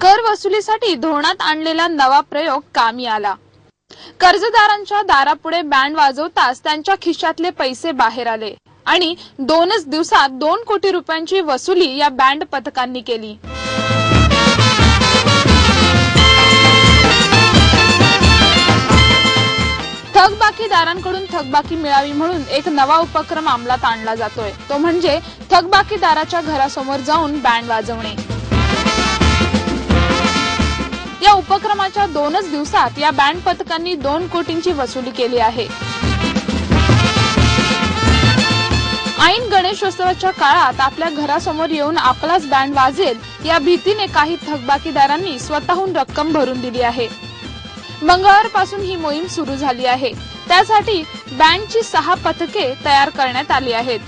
कर वसुलीसाठी धोरणात आणलेला नवा प्रयोग कामी आला. कर्जदारांच्या दारापुढे बँड वाजवताच त्यांच्या खिशातले पैसे बाहेर आले आणि दोनच दिवसात दोन कोटी रुपयांची वसुली या बँड पथकांनी केली. थकबाकीदारांकडून थकबाकी मिळावी म्हणून एक नवा उपक्रम अंमलात आणला जातोय. तो म्हणजे थकबाकीदाराच्या घरासमोर जाऊन बँड वाजवणे. या उपक्रमाच्या दोनच दिवसात या बँड पथकांनी दोन कोटींची वसुली केली आहे. ऐन गणेशोत्सवाच्या काळात आपल्या घरासमोर येऊन आपलाच बँड वाजेल या भीतीने काही थकबाकीदारांनी स्वतःहून रक्कम भरून दिली आहे. मंगळवारपासून ही मोहीम सुरू झाली आहे. त्यासाठी बँडची सहा पथके तयार करण्यात आली आहेत.